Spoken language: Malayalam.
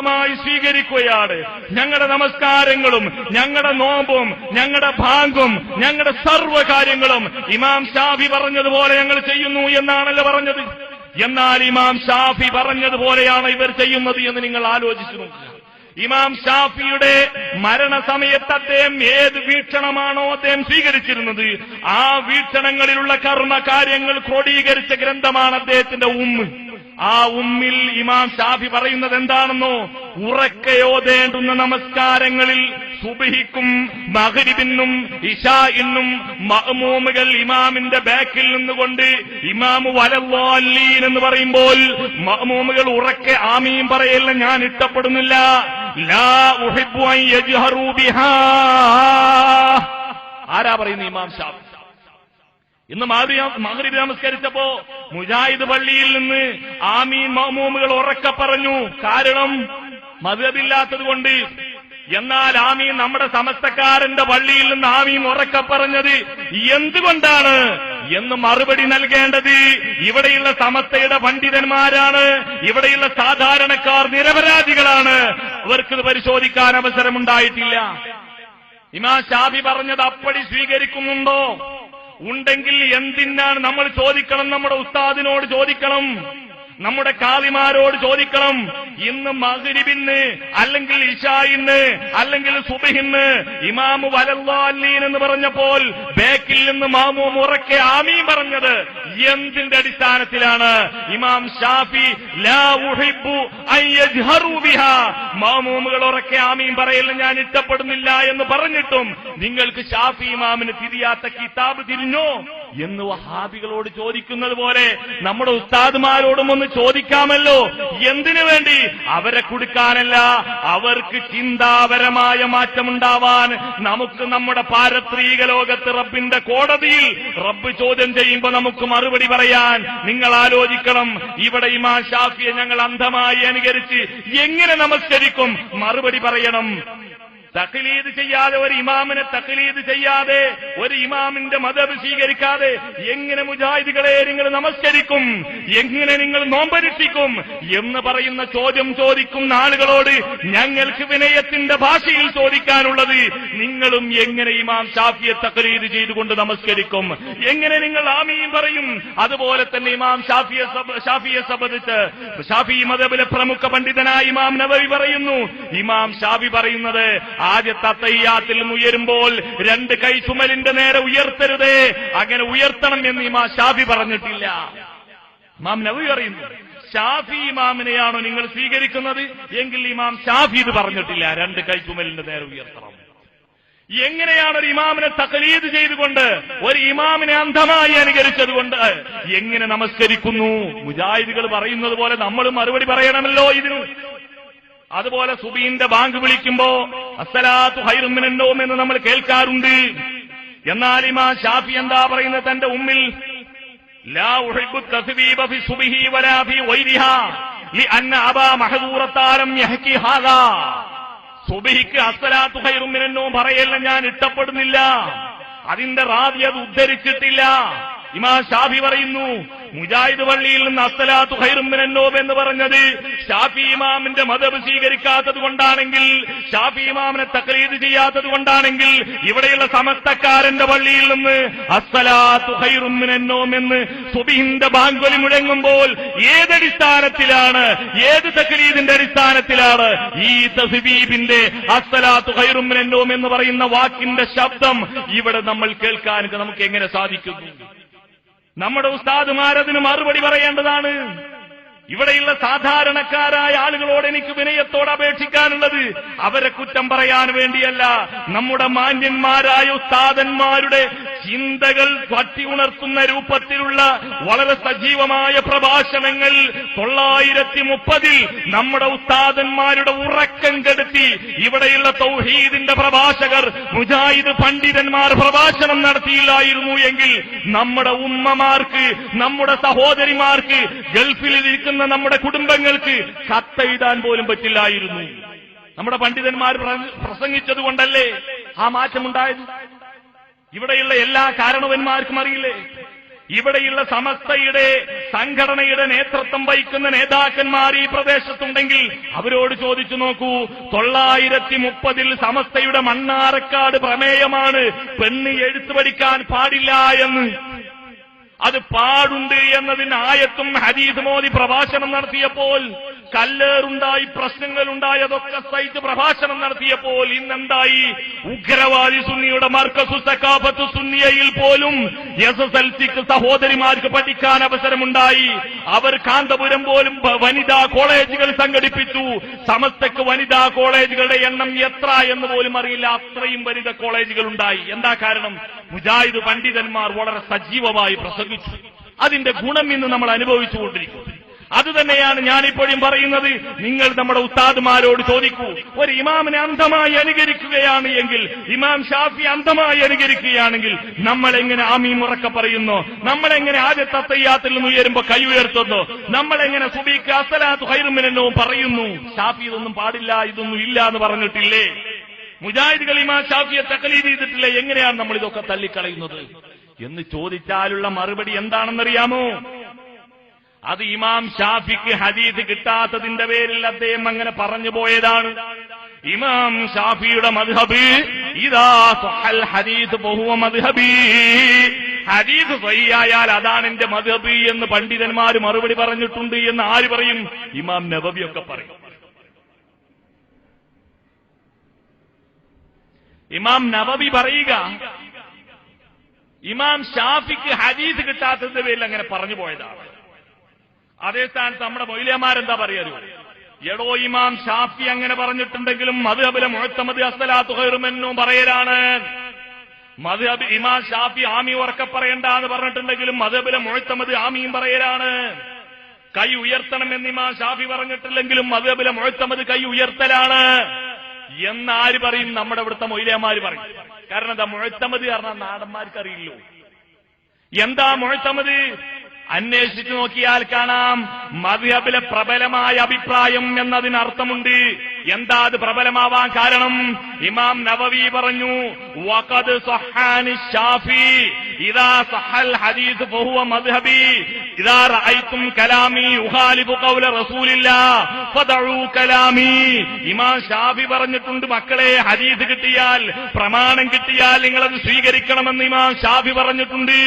മായി സ്വീകരിക്കുകയാണ്. ഞങ്ങളുടെ നമസ്കാരങ്ങളും ഞങ്ങളുടെ നോമ്പും ഞങ്ങളുടെ ഭാങ്കും ഞങ്ങളുടെ സർവ കാര്യങ്ങളും ഇമാം ഷാഫി പറഞ്ഞതുപോലെ ഞങ്ങൾ ചെയ്യുന്നു എന്നാണല്ലോ പറഞ്ഞത്. എന്നാൽ ഇമാം ഷാഫി പറഞ്ഞതുപോലെയാണ് ഇവർ ചെയ്യുന്നത് എന്ന് നിങ്ങൾ ആലോചിച്ചു നോക്കുക. ഇമാം ഷാഫിയുടെ മരണസമയത്ത് അദ്ദേഹം ഏത് വീക്ഷണമാണോ അദ്ദേഹം സ്വീകരിച്ചിരുന്നത്? ആ വീക്ഷണങ്ങളിലുള്ള കർമ്മകാര്യങ്ങൾ ക്രോഡീകരിച്ച ഗ്രന്ഥമാണ് അദ്ദേഹത്തിന്റെ ഉമ്മ്. ആ ഉമ്മിൽ ഇമാം ഷാഫി പറയുന്നത് എന്താണെന്നോ? ഉറക്കയോതേണ്ടുന്ന നമസ്കാരങ്ങളിൽ സുബഹിക്കും ഇഷാ ഇന്നും മഹമൂമുകൾ ഇമാമിന്റെ ബാക്കിൽ നിന്നുകൊണ്ട് ഇമാമു വലവാലീൻ എന്ന് പറയുമ്പോൾ മഹമൂമുകൾ ഉറക്കെ ആമീൻ പറയല്ല ഞാൻ ഇഷ്ടപ്പെടുന്നില്ല. ലാ ഉഹിബ് ആരാ പറയുന്നു ഇമാം ഷാഫി? ഇന്ന് മഹരിബ് നമസ്കരിച്ചപ്പോ മുജാഹിദ് പള്ളിയിൽ നിന്ന് ആമീൻ മഹ്മൂമുകൾ ഉറക്കെ പറഞ്ഞു കാരണം മതിലില്ലാത്തത് കൊണ്ട് എന്നാൽ ആമീൻ നമ്മുടെ സമസ്തക്കാരന്റെ പള്ളിയിൽ നിന്ന് ആമീൻ ഉറക്കെ പറഞ്ഞത് എന്തുകൊണ്ടാണ് എന്ന് മറുപടി നൽകേണ്ടത് ഇവിടെയുള്ള സമസ്തയുടെ പണ്ഡിതന്മാരാണ് ഇവിടെയുള്ള സാധാരണക്കാർ നിരപരാധികളാണ്. അവർക്കിത് പരിശോധിക്കാൻ അവസരമുണ്ടായിട്ടില്ല. ഇമാ ഷാബി പറഞ്ഞത് അപ്പടി സ്വീകരിക്കുന്നുണ്ടോ? ഉണ്ടെങ്കിൽ എന്തിനാണ് നമ്മൾ ചോദിക്കണം? നമ്മുടെ ഉസ്താദിനോട് ചോദിക്കണം. നമ്മുടെ കാളിമാരോട് ചോദിക്കണം. ഇന്ന് മകരിബിന്ന് അല്ലെങ്കിൽ ഇഷായിന്ന് അല്ലെങ്കിൽ സുബഹിന്ന് ഇമാമു വലല്ലാലീൻ എന്ന് പറഞ്ഞപ്പോൾ ബേക്കിൽ നിന്ന് മാമു മുറക്കെ ആമീൻ പറഞ്ഞത്. എന്തിന്റെ അടിസ്ഥാനത്തിലാണ് ഇമാം ഷാഫി മാമൂമുകൾ ഉറക്കെ ആമീൻ പറയല്ല ഞാൻ ഇഷ്ടപ്പെടുന്നില്ല എന്ന് പറഞ്ഞിട്ടും നിങ്ങൾക്ക് ഷാഫി ഇമാമിന് തിരിയാത്ത കിതാബ് തിരിഞ്ഞോ? എന്ന് വഹാബികളോട് ചോദിക്കുന്നത് പോലെ നമ്മുടെ ഉസ്താദ്മാരോടും ഒന്ന് ചോദിക്കാമല്ലോ. എന്തിനു വേണ്ടി? അവരെ കൊടുക്കാനല്ല. അവർക്ക് ചിന്താപരമായ മാറ്റമുണ്ടാവാൻ നമുക്ക് നമ്മുടെ പാരത്രീക ലോകത്ത് റബ്ബിന്റെ കോടതിയിൽ റബ്ബ് ചോദ്യം ചെയ്യുമ്പോൾ നമുക്ക് മറുപടി പറയാൻ നിങ്ങൾ ആലോചിക്കണം. ഇവിടെ ഇമാ ഷാഫിയെ ഞങ്ങൾ അന്ധമായി അനുകരിച്ച് എങ്ങനെ നമസ്കരിക്കും? മറുപടി പറയണം. തക്ലീദ് ചെയ്യാതെ ഒരു ഇമാമിനെ തക്ലീദ് ചെയ്യാതെ ഒരു ഇമാമിന്റെ മതബ് സ്വീകരിക്കാതെ എങ്ങനെ മുജാഹിദികളെ നിങ്ങൾ നമസ്കരിക്കും എങ്ങനെ നിങ്ങൾ നോമ്പരിക്ഷിക്കും എന്ന് പറയുന്ന ചോദ്യം ചോദിക്കുന്ന ആളുകളോട് ഞങ്ങൾക്ക് വിനയത്തിന്റെ ഭാഷയിൽ ചോദിക്കാനുള്ളത് നിങ്ങളും എങ്ങനെ ഇമാം ഷാഫിയെ തക്ലീദ് ചെയ്തുകൊണ്ട് നമസ്കരിക്കും എങ്ങനെ നിങ്ങൾ ആമീൻ പറയും അതുപോലെ തന്നെ ഇമാം ഷാഫിയെ ഷാഫിയെ സംബന്ധിച്ച് ഷാഫി മതബിലെ പ്രമുഖ പണ്ഡിതനായ ഇമാം നബവി പറയുന്നു ഇമാം ഷാഫി പറയുന്നത് ആദ്യത്തെ തയ്യാത്തിൽ ഉയരുമ്പോൾ രണ്ട് കൈ ചുമലിന്റെ നേരെ ഉയർത്തരുതേ. അങ്ങനെ ഉയർത്തണം എന്ന് ഇമാം ഷാഫി പറഞ്ഞിട്ടില്ല. ഇമാം നബി പറയുന്നു ഷാഫി ഇമാമിനെയാണോ നിങ്ങൾ സ്വീകരിക്കുന്നത്? എങ്കിൽ ഇമാം ഷാഫി ഇത് പറഞ്ഞിട്ടില്ല രണ്ട് കൈ ചുമലിന്റെ നേരെ ഉയർത്തണം. എങ്ങനെയാണ് ഒരു ഇമാമിനെ തകലീത് ചെയ്തുകൊണ്ട് ഒരു ഇമാമിനെ അന്ധമായി അനുകരിച്ചതുകൊണ്ട് എങ്ങനെ നമസ്കരിക്കുന്നു? മുജാഹിദുകൾ പറയുന്നത് പോലെ നമ്മൾ മറുപടി പറയണമല്ലോ ഇതിന്. അതുപോലെ സുബീന്റെ ബാങ്ക് വിളിക്കുമ്പോ അസ്സലാത്തു ഹൈറുമിനുണ്ടോ എന്ന് നമ്മൾ കേൾക്കാറുണ്ട്. എന്നാൽ ഇമാ ഷാഫി എന്താ പറയുന്നത് തന്റെ ഉമ്മിൽ? ലാ ഫി വലാ പറയല്ല ഞാൻ ഇഷ്ടപ്പെടുന്നില്ല. അതിന്റെ റാബി അത് ഉദ്ധരിച്ചിട്ടില്ല. ഇമാ ഷാഫി പറയുന്നു മുജാഹിദ് പള്ളിയിൽ നിന്ന് അസ്സലാത്തു ഹൈറുമിനോബ് എന്ന് പറഞ്ഞത് ഷാഫി ഇമാമിന്റെ മതബ് സ്വീകരിക്കാത്തത് കൊണ്ടാണെങ്കിൽ ഷാഫി ഇമാമിനെ തക്ലീദ് ചെയ്യാത്തത് കൊണ്ടാണെങ്കിൽ ഇവിടെയുള്ള സമസ്തക്കാരന്റെ പള്ളിയിൽ നിന്ന് അസ്സലാത്തു ഹൈറുമിനോം എന്ന് സുബിഹിന്റെ ബാങ്കൊലി മുഴങ്ങുമ്പോൾ ഏതടിസ്ഥാനത്തിലാണ് ഏത് തക്ലീദിന്റെ അടിസ്ഥാനത്തിലാണ് ഈ തസ്ബീബിന്റെ അസ്സലാത്തു ഹൈറുമിനോം എന്ന് പറയുന്ന വാക്കിന്റെ ശബ്ദം ഇവിടെ നമ്മൾ കേൾക്കാൻ നമുക്ക് എങ്ങനെ സാധിക്കുന്നു? നമ്മുടെ ഉസ്താദുമാരതിന് മറുപടി പറയേണ്ടതാണ്. ഇവിടെയുള്ള സാധാരണക്കാരായ ആളുകളോട് എനിക്ക് വിനയത്തോട് അപേക്ഷിക്കാനുള്ളത് അവരെ കുറ്റം പറയാൻ വേണ്ടിയല്ല. നമ്മുടെ മാന്യന്മാരായ ഉസ്താദന്മാരുടെ ചിന്തകൾ തട്ടി ഉണർത്തുന്ന രൂപത്തിലുള്ള വളരെ സജീവമായ പ്രഭാഷണങ്ങൾ തൊള്ളായിരത്തി മുപ്പതിൽ നമ്മുടെ ഉസ്താദന്മാരുടെ ഉറക്കം കെടുത്തി ഇവിടെയുള്ള തൗഹീദിന്റെ പ്രഭാഷകർ മുജാഹിദ് പണ്ഡിതന്മാർ പ്രഭാഷണം നടത്തിയില്ലായിരുന്നു എങ്കിൽ നമ്മുടെ ഉമ്മമാർക്ക് നമ്മുടെ സഹോദരിമാർക്ക് ഗൾഫിൽ ഇരിക്കുന്ന നമ്മുടെ കുടുംബങ്ങൾക്ക് കത്തെഴുതാൻ പോലും പറ്റില്ലായിരുന്നു. നമ്മുടെ പണ്ഡിതന്മാർ പ്രസംഗിച്ചതുകൊണ്ടല്ലേ ആ മാറ്റമുണ്ടായത്? ഇവിടെയുള്ള എല്ലാ കാരണവന്മാർക്കും അറിയില്ലേ? ഇവിടെയുള്ള സമസ്തയുടെ സംഘടനയുടെ നേതൃത്വം വഹിക്കുന്ന നേതാക്കന്മാർ ഈ പ്രദേശത്തുണ്ടെങ്കിൽ അവരോട് ചോദിച്ചു നോക്കൂ തൊള്ളായിരത്തി മുപ്പതിൽ സമസ്തയുടെ മണ്ണാറക്കാട് പ്രമേയമാണ് പെണ്ണ് എഴുത്തു പഠിക്കാൻ പാടില്ല എന്ന്. അത് പാടുണ്ട് എന്നതിന് ആയത്തും ഹദീസ് മോദി പ്രഭാഷണം നടത്തിയപ്പോൾ കല്ലേറുണ്ടായി പ്രശ്നങ്ങളുണ്ടായതൊക്കെ സഹിച്ച് പ്രഭാഷണം നടത്തിയപ്പോൾ ഇന്നെന്തായി? ഉഗ്രവാദി സുന്നിയുടെ മർക്കസു സക്കാഫത്തു സുന്നിയയിൽ പോലും എസ് എസ് എൽ സിക്ക് സഹോദരിമാർക്ക് പഠിക്കാൻ അവസരമുണ്ടായി. അവർ കാന്തപുരം പോലും വനിതാ കോളേജുകൾ സംഘടിപ്പിച്ചു. സമസ്തക്ക് വനിതാ കോളേജുകളുടെ എണ്ണം എത്ര എന്ന് പോലും അറിയില്ല. അത്രയും വനിതാ കോളേജുകൾ ഉണ്ടായി എന്താ കാരണം? മുജാഹിദ് പണ്ഡിതന്മാർ വളരെ സജീവമായി പ്രസംഗിച്ചു. അതിന്റെ ഗുണം ഇന്ന് നമ്മൾ അനുഭവിച്ചുകൊണ്ടിരിക്കുന്നു. അത് തന്നെയാണ് ഞാനിപ്പോഴും പറയുന്നത്. നിങ്ങൾ നമ്മുടെ ഉസ്താദുമാരോട് ചോദിക്കൂ. ഒരു ഇമാമിനെ അന്ധമായി അനുകരിക്കുകയാണ് എങ്കിൽ ഇമാം ഷാഫി അന്ധമായി അനുകരിക്കുകയാണെങ്കിൽ നമ്മളെങ്ങനെ ആമീം ഉറക്കെ പറയുന്നു? നമ്മളെങ്ങനെ ആദ്യ തത്തയ്യാത്തിൽ നിന്ന് ഉയരുമ്പോ കൈ ഉയർത്തുന്നു? നമ്മളെങ്ങനെ സുബീക്ക് അസലാത്ത് ഹൈറുമിനോ പറയുന്നു? ഷാഫി ഇതൊന്നും പാടില്ല ഇതൊന്നും ഇല്ല എന്ന് പറഞ്ഞിട്ടില്ലേ? മുജാഹിദുകൾ ഇമാം ഷാഫിയെ തക്കലീത് ചെയ്തിട്ടില്ല? എങ്ങനെയാണ് നമ്മൾ ഇതൊക്കെ തള്ളിക്കളയുന്നത്? എന്ന് ചോദിച്ചാലുള്ള മറുപടി എന്താണെന്നറിയാമോ? അത് ഇമാം ഷാഫിക്ക് ഹദീസ് കിട്ടാത്തതിന്റെ പേരിൽ അദ്ദേഹം അങ്ങനെ പറഞ്ഞു പോയതാണ്. ഇമാം ഷാഫിയുടെ മദ്ഹബ് ഇതാ സ്വഹൽ ഹദീസ് ബഹുവ മദ്ഹബി. ഹദീസ് സ്വയ്യായാൽ അതാണ് എന്റെ മധുഹബി എന്ന് പണ്ഡിതന്മാർ മറുപടി പറഞ്ഞിട്ടുണ്ട് എന്ന് ആര് പറയും? ഇമാം നബബിയൊക്കെ പറയും. ഇമാം നബബി പറയുക ഇമാം ഷാഫിക്ക് ഹദീസ് കിട്ടാത്തതിന്റെ പേരിൽ അങ്ങനെ പറഞ്ഞു പോയതാണ്. അതേ സ്ഥാനത്ത് നമ്മുടെ മൊയിലിയമാരെന്താ പറയൂ എടോ ഇമാം ഷാഫി അങ്ങനെ പറഞ്ഞിട്ടുണ്ടെങ്കിലും മധുഹബിലെ മുഴത്തമതി അസ്തലാത്തുഹറുമെന്നും പറയലാണ്. മധുഹബ് ഇമാം ഷാഫി ആമി ഉറക്കെ പറയണ്ട എന്ന് പറഞ്ഞിട്ടുണ്ടെങ്കിലും മധുഹബിലെ മുഴത്തമതി ആമിയും പറയലാണ്. കൈ ഉയർത്തണം എന്ന് ഇമാം ഷാഫി പറഞ്ഞിട്ടില്ലെങ്കിലും മധുഹബിലെ മുഴത്തമത് കൈ ഉയർത്തലാണ്. എന്നാര് പറയും? നമ്മുടെ ഇവിടുത്തെ മൊയിലമാര് പറയും. കാരണം എന്താ മുഴത്തമതി കാരണം നാടന്മാർക്കറിയില്ലോ. എന്താ മുഴത്തമത് അന്വേഷിച്ചു നോക്കിയാൽ കാണാം മദ്ഹബിലെ പ്രബലമായ അഭിപ്രായം എന്നതിന് അർത്ഥമുണ്ട് എന്താ അത് പ്രബലമാവാൻ കാരണം? ഇമാം നവവി പറഞ്ഞു വഖദ് ഷാഫി ഇദാ സഹൽ ഹദീസ് ഫഹുവ മദ്ഹബി ഇദാ റഅയ്തും കലാമി ഉഹാലിബു ഖൗല റസൂലില്ലാ ഫദഉ കലാമി. ഇമാം ഷാഫി പറഞ്ഞിട്ടുണ്ട് മക്കളെ ഹദീസ് കിട്ടിയാൽ പ്രമാണം കിട്ടിയാൽ നിങ്ങൾ നിങ്ങളത് സ്വീകരിക്കണമെന്ന് ഇമാം ഷാഫി പറഞ്ഞിട്ടുണ്ട്.